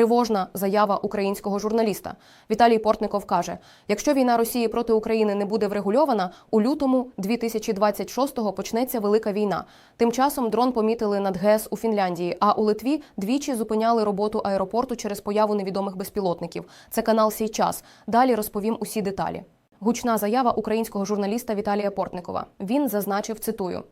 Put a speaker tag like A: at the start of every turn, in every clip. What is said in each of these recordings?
A: Тривожна заява українського журналіста. Віталій Портников каже: якщо війна Росії проти України не буде врегульована, у лютому 2026-го почнеться велика війна. Тим часом дрон помітили над ГЕС у Фінляндії, а у Литві двічі зупиняли роботу аеропорту через появу невідомих безпілотників. Це канал «Сій час». Далі розповім усі деталі. Гучна заява українського журналіста Віталія Портникова. Він зазначив, цитую.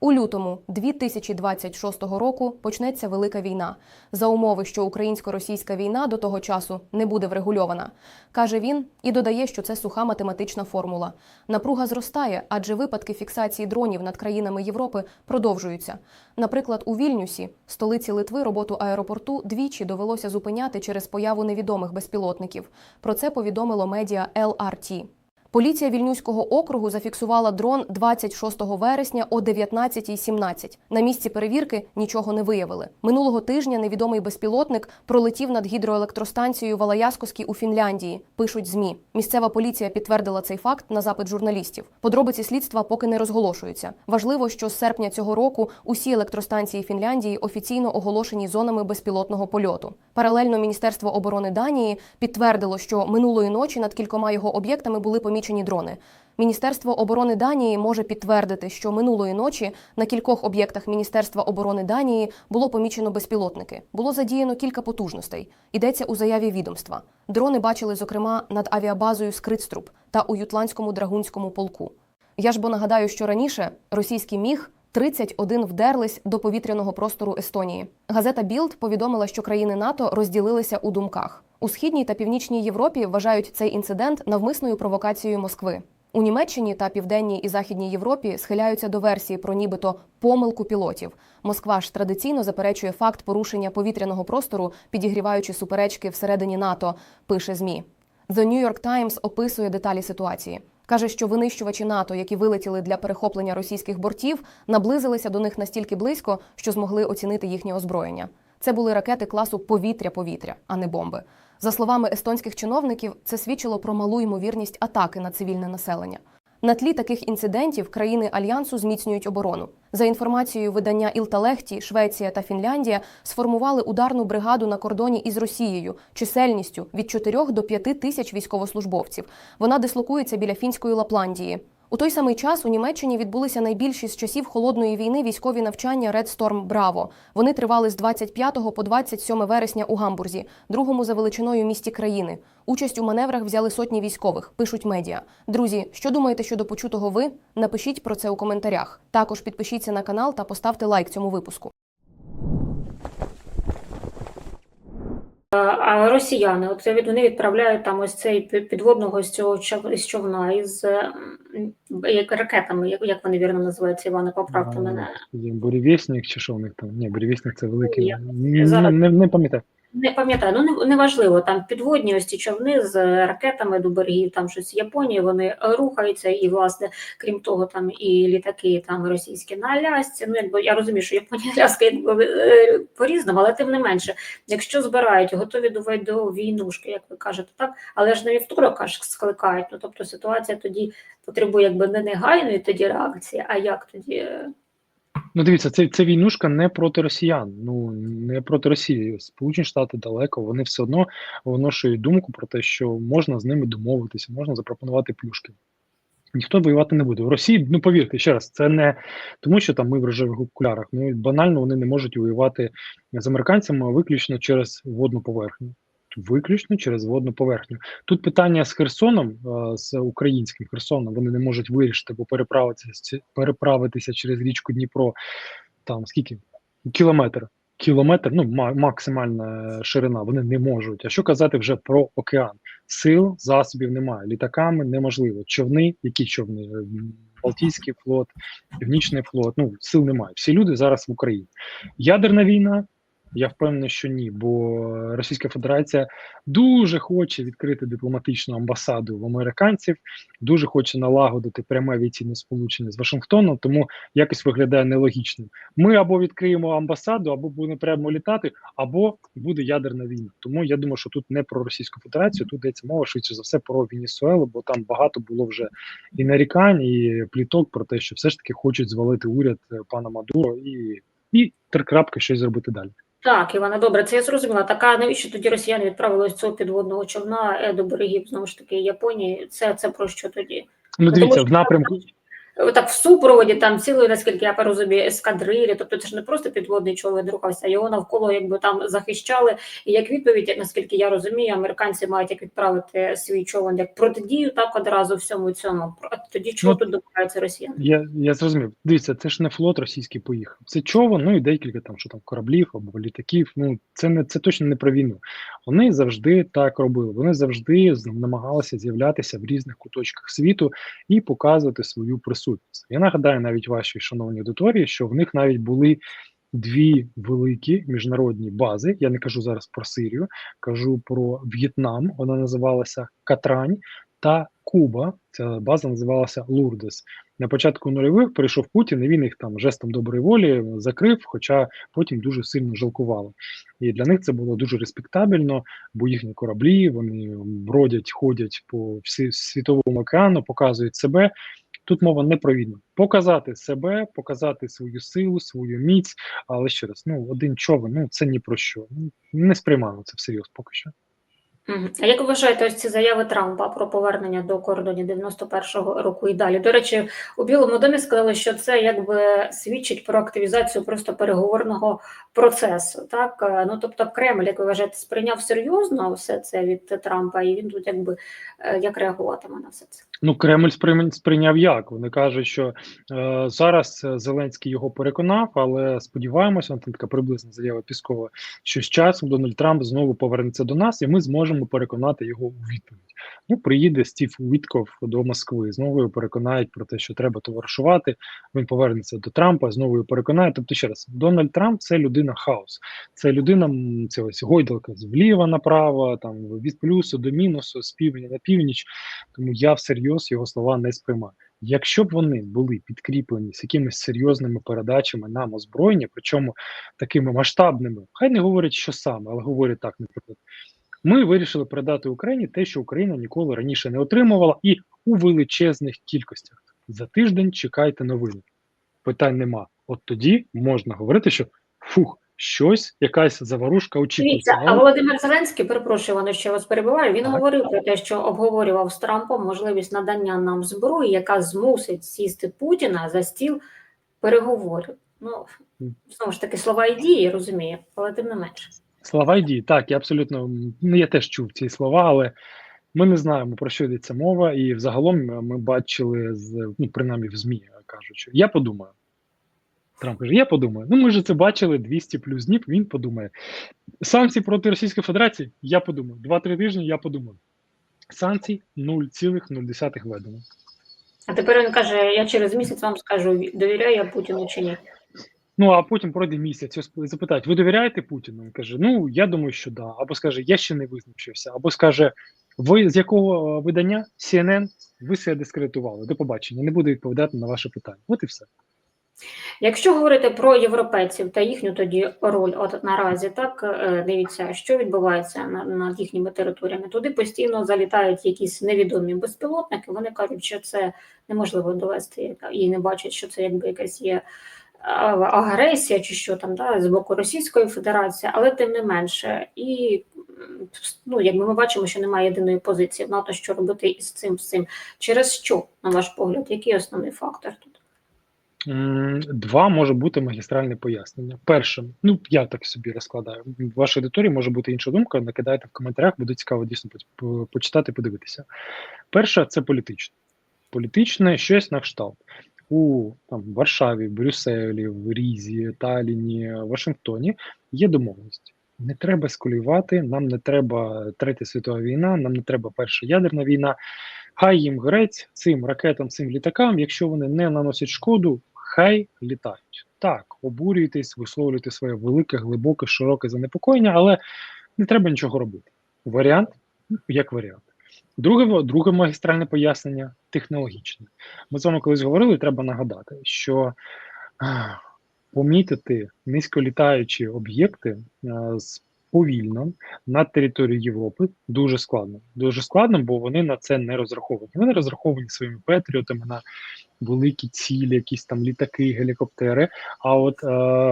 A: У лютому 2026 року почнеться велика війна за умови, що українсько-російська війна до того часу не буде врегульована, каже він і додає, що це суха математична формула. Напруга зростає, адже випадки фіксації дронів над країнами Європи продовжуються. Наприклад, у Вільнюсі, столиці Литви, роботу аеропорту двічі довелося зупиняти через появу невідомих безпілотників. Про це повідомило медіа LRT. Поліція Вільнюського округу зафіксувала дрон 26 вересня о 19.17. На місці перевірки нічого не виявили. Минулого тижня невідомий безпілотник пролетів над гідроелектростанцією Валаяскоській у Фінляндії. Пишуть змі. Місцева поліція підтвердила цей факт на запит журналістів. Подробиці слідства поки не розголошуються. Важливо, що з серпня цього року усі електростанції Фінляндії офіційно оголошені зонами безпілотного польоту. Паралельно Міністерство оборони Данії підтвердило, що минулої ночі над кількома його об'єктами були помічені дрони. Міністерство оборони Данії може підтвердити, що минулої ночі на кількох об'єктах Міністерства оборони Данії було помічено безпілотники. Було задіяно кілька потужностей. Йдеться у заяві відомства. Дрони бачили, зокрема, над авіабазою Скрицтруб та у Ютландському драгунському полку. Я ж бо нагадаю, що раніше російський міг 31 вдерлись до повітряного простору Естонії. Газета Білд повідомила, що країни НАТО розділилися у думках. У східній та північній Європі вважають цей інцидент навмисною провокацією Москви. У Німеччині та південній і західній Європі схиляються до версії про нібито помилку пілотів. Москва ж традиційно заперечує факт порушення повітряного простору, підігріваючи суперечки всередині НАТО. Пише змі. The New York Times описує деталі ситуації. Каже, що винищувачі НАТО, які вилетіли для перехоплення російських бортів, наблизилися до них настільки близько, що змогли оцінити їхнє озброєння. Це були ракети класу повітря-повітря, а не бомби. За словами естонських чиновників, це свідчило про малу ймовірність атаки на цивільне населення. На тлі таких інцидентів країни альянсу зміцнюють оборону. За інформацією видання Ілталехті, Швеція та Фінляндія сформували ударну бригаду на кордоні із Росією чисельністю від 4 до 5 тисяч військовослужбовців. Вона дислокується біля фінської Лапландії. У той самий час у Німеччині відбулися найбільші з часів холодної війни військові навчання Red Storm Браво. Вони тривали з 25 по 27 вересня у Гамбурзі, другому за величиною місті країни. Участь у маневрах взяли сотні військових, пишуть медіа. Друзі, що думаєте щодо почутого ви? Напишіть про це у коментарях. Також підпишіться на канал та поставте лайк цьому випуску.
B: А росіяни, от від- вони відправляють там ось цей пі- підводного з цього з човна із як ракетами, як, як вони вірно називаються, Іване, поправте мене.
C: Буревісник чи що у них там? Ні, буревісник це великий.
B: Ні,
C: Ні,
B: зараз-
C: не, не пам'ятаю.
B: Не пам'ятаю, ну не- неважливо, там підводні ось ці човни з ракетами до берегів, там щось Японії, вони рухаються, і власне, крім того, там і літаки там російські на Алясці. Ну якби я розумію, що Японія Аляска е, по-різному, але тим не менше, якщо збирають, готові до війнушки, як ви кажете, так, але ж на вівторок аж скликають. Ну тобто ситуація тоді потребує якби не негайної тоді реакції, а як тоді.
C: Ну, дивіться, це, це війнушка не проти росіян, ну не проти Росії. Сполучені Штати далеко, вони все одно виношують думку про те, що можна з ними домовитися, можна запропонувати плюшки. Ніхто воювати не буде. В Росії, ну повірте, ще раз, це не тому, що там ми в рожевих окулярах. Ну банально вони не можуть воювати з американцями виключно через водну поверхню. Виключно через водну поверхню. Тут питання з Херсоном, е, з українським Херсоном, вони не можуть вирішити, бо переправитися переправитися через річку Дніпро. Там скільки? Кілометр. Кілометр, ну максимальна ширина, вони не можуть. А що казати вже про океан? Сил, засобів немає. Літаками неможливо. Човни, які човни? Е, Балтійський флот, Північний флот. Ну сил немає. Всі люди зараз в Україні. Ядерна війна. Я впевнений, що ні, бо Російська Федерація дуже хоче відкрити дипломатичну амбасаду в американців, дуже хоче налагодити пряме авіаційне сполучення з Вашингтоном, тому якось виглядає нелогічним. Ми або відкриємо амбасаду, або будемо прямо літати, або буде ядерна війна. Тому я думаю, що тут не про Російську Федерацію, тут йдеться мова швидше за все про Венесуелу, бо там багато було вже і нарікань, і пліток про те, що все ж таки хочуть звалити уряд е, пана Мадуро і, і три крапки щось зробити далі.
B: Так, Івана, добре, це я зрозуміла. Така навіщо тоді росіяни відправили з цього підводного човна е, до берегів знову ж таки Японії? Це, це про що тоді?
C: Ну, дивіться, в напрямку.
B: Е, Так, в супроводі там цілої, наскільки я розумію, ескадрилі, тобто це ж не просто підводний човен рухався, його навколо якби там захищали. І як відповідь, наскільки я розумію, американці мають як відправити свій човен як протидію, так одразу всьому цьому. А тоді чого
C: Ну,
B: тут допомагаються росіяни?
C: Я, я зрозумів. Дивіться, це ж не флот російський поїхав. Це човен, ну і декілька там, що там кораблів або літаків. Ну це не це точно не про війну. Вони завжди так робили. Вони завжди намагалися з'являтися в різних куточках світу і показувати свою присутність. Я нагадаю навіть вашій шановній аудиторії, що в них навіть були. Дві великі міжнародні бази. Я не кажу зараз про Сирію, кажу про В'єтнам. Вона називалася Катрань та Куба. Ця база називалася Лурдес. На початку нульових прийшов Путін, і він їх там жестом доброї волі закрив, хоча потім дуже сильно жалкували. І для них це було дуже респектабельно, бо їхні кораблі вони бродять, ходять по всі світовому океану, показують себе. Тут мова не про війну. Показати себе, показати свою силу, свою міць. Але ще раз, ну один човен, ну це ні про що. Не сприймаємо це всерйоз поки що.
B: А як ви вважаєте, ось ці заяви Трампа про повернення до кордонів 91-го року і далі? До речі, у Білому домі сказали, що це якби свідчить про активізацію просто переговорного процесу. Так Е, ну тобто, Кремль, як ви вважаєте, сприйняв серйозно все це від Трампа, і він тут якби е, як реагуватиме на все це?
C: Ну, Кремль сприйняв як. Вони кажуть, що е, зараз е, Зеленський його переконав, але сподіваємося, там така приблизна заява Піскова, що з часом Дональд Трамп знову повернеться до нас, і ми зможемо переконати його у відповідь. Ну, приїде Стів Уітков до Москви, знову його переконають про те, що треба товаришувати. Він повернеться до Трампа, знову його переконає. Тобто, ще раз, Дональд Трамп це людина хаос, це людина ось гойдалка з вліва направо, там від плюсу до мінусу, з півдня на північ. Тому я всерйоз його слова не сприймаю. Якщо б вони були підкріплені з якимись серйозними передачами нам озброєння, причому такими масштабними, хай не говорять, що саме, але говорять так, наприклад. Ми вирішили передати Україні те, що Україна ніколи раніше не отримувала, і у величезних кількостях. За тиждень чекайте новини. Питань нема. От тоді можна говорити, що фух, щось, якась заварушка очікується.
B: Дивіться, а Володимир Зеленський, перепрошую, Івано, що вас перебиваю. Він
C: Так.
B: говорив про те, що обговорював з Трампом можливість надання нам зброї, яка змусить сісти Путіна за стіл переговорів. Ну знову ж таки, слова і дії, розумію, але тим не менше.
C: Слова й дії. Так, я абсолютно ну, я теж чув ці слова, але ми не знаємо про що йдеться мова, і взагалом ми бачили з ну, принаймні в ЗМІ кажуть, що я подумаю. Трамп каже, я подумаю. Ну, ми ж це бачили 200 плюс днів. Він подумає. Санкції проти Російської Федерації, я подумаю. Два-три тижні я подумаю. Санкцій 0,0 введено.
B: А тепер він каже: я через місяць вам скажу, довіряю я Путіну чи ні.
C: Ну а потім пройде місяць. Запитають, ви довіряєте Путіну? Він каже: Ну я думаю, що да. Або скаже, я ще не визначився, або скаже, ви з якого е, видання CNN ви себе дискредитували. До побачення, не буду відповідати на ваше питання. От і все.
B: Якщо говорити про європейців та їхню тоді роль, от наразі так е, дивіться, що відбувається над їхніми територіями. Туди постійно залітають якісь невідомі безпілотники. Вони кажуть, що це неможливо довести і не бачать, що це якби якась є агресія чи що там да, з боку Російської Федерації, але тим не менше, і ну якби ми бачимо, що немає єдиної позиції в НАТО, що робити із цим з цим. Через що, на ваш погляд, який основний фактор тут?
C: Два може бути магістральне пояснення. Перше, ну я так собі розкладаю. В вашій аудиторії може бути інша думка. Накидайте в коментарях, буде цікаво дійсно по- по- почитати, подивитися. Перше, це політичне. Політичне щось на кшталт. У там, Варшаві, Брюсселі, в Різі, Таліні, Вашингтоні є домовленість. Не треба ескалювати, нам не треба третя світова війна, нам не треба перша ядерна війна. Хай їм грець цим ракетам, цим літакам, якщо вони не наносять шкоду, хай літають. Так, обурюйтесь, висловлюйте своє велике, глибоке, широке занепокоєння, але не треба нічого робити. Варіант як варіант. Друге, друге магістральне пояснення технологічне. Ми з вами колись говорили, треба нагадати, що помітити низьколітаючі об'єкти з повільно на територію Європи дуже складно. Дуже складно, бо вони на це не розраховані. Вони розраховані своїми патріотами на великі цілі, якісь там літаки, гелікоптери. А от е,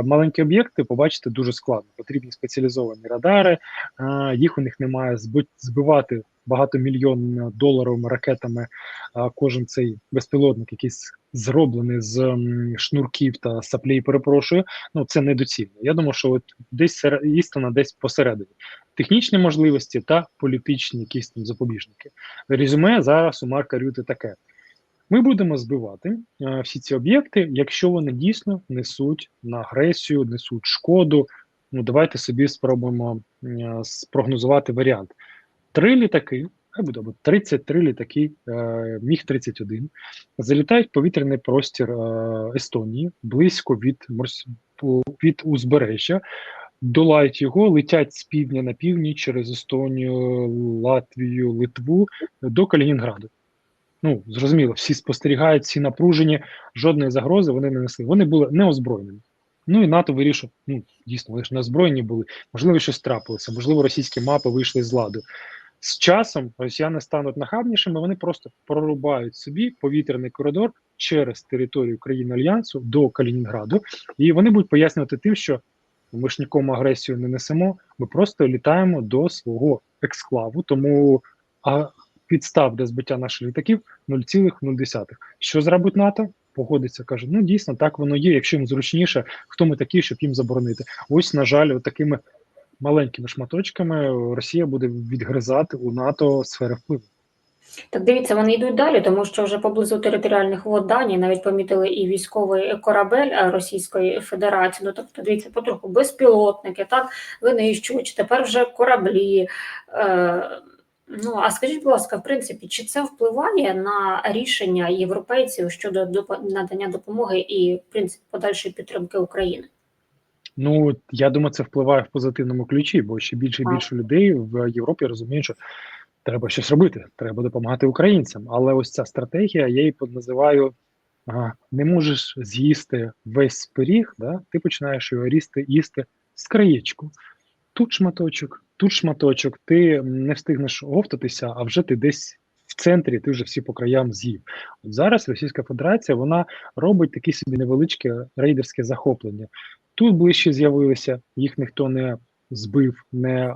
C: маленькі об'єкти побачити дуже складно. Потрібні спеціалізовані радари, е, їх у них немає. Зби- збивати багатомільйонними доларовими ракетами. А кожен цей безпілотник, який з- зроблений з м, шнурків та саплей, перепрошую. Ну це недоцільно. Я думаю, що от десь істина десь посередині. Технічні можливості та політичні якісь там запобіжники. Резюме зараз у Марка Рюти таке. Ми будемо збивати е, всі ці об'єкти, якщо вони дійсно несуть на агресію, несуть шкоду. Ну давайте собі спробуємо е, спрогнозувати варіант. Три літаки, хай буде або 33 літаки е, Міг 31 залітають в повітряний простір е, Естонії близько від від узбережжя, долають його, летять з півдня на північ через Естонію, Латвію, Литву до Калінінграду. Ну, зрозуміло, всі спостерігають, всі напружені, жодної загрози вони не несли. Вони були неозброєними. Ну і НАТО вирішив, ну дійсно, вони ж не озброєні були. Можливо, щось трапилося, можливо, російські мапи вийшли з ладу. З часом росіяни стануть нахабнішими, вони просто прорубають собі повітряний коридор через територію країн Альянсу до Калінінграду, і вони будуть пояснювати тим, що ми ж нікому агресію не несемо, ми просто літаємо до свого ексклаву, тому а підстав для збиття наших літаків 0,0. Що зробить НАТО? Погодиться, каже: ну дійсно так воно є. Якщо їм зручніше, хто ми такі, щоб їм заборонити? Ось, на жаль, такими маленькими шматочками Росія буде відгризати у НАТО сфери впливу.
B: Так дивіться, вони йдуть далі, тому що вже поблизу територіальних вод Данії навіть помітили і військовий корабель е, Російської Федерації. Ну тобто, дивіться, потроху безпілотники, так винищувачі, тепер вже кораблі. Е, ну а скажіть, будь ласка, в принципі, чи це впливає на рішення європейців щодо надання допомоги і в принципі подальшої підтримки України?
C: Ну я думаю, це впливає в позитивному ключі, бо ще більше і більше людей в Європі розуміють, що треба щось робити, треба допомагати українцям. Але ось ця стратегія, я її називаю не можеш з'їсти весь пиріг, да? ти починаєш його рісти, їсти з краєчку. Тут шматочок, тут шматочок, ти не встигнеш оговтатися, а вже ти десь в центрі, ти вже всі по краям з'їв. От зараз Російська Федерація вона робить такі собі невеличке рейдерське захоплення. Тут ближче з'явилися, їх ніхто не збив, не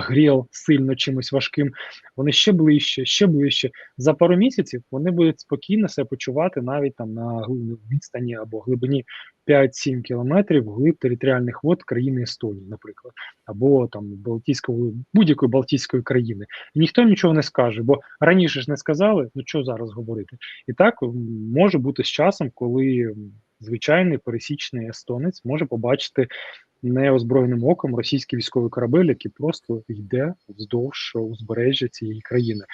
C: скажімо, сильно чимось важким. Вони ще ближче, ще ближче. За пару місяців вони будуть спокійно себе почувати навіть там на гли- відстані або глибині 5-7 кілометрів вглиб територіальних вод країни Естонії, наприклад, або там Балтійської будь-якої Балтійської країни. І ніхто нічого не скаже, бо раніше ж не сказали, ну що зараз говорити. І так може бути з часом, коли звичайний пересічний естонець може побачити неозброєним оком російський військовий корабель, який просто йде вздовж узбережжя цієї країни.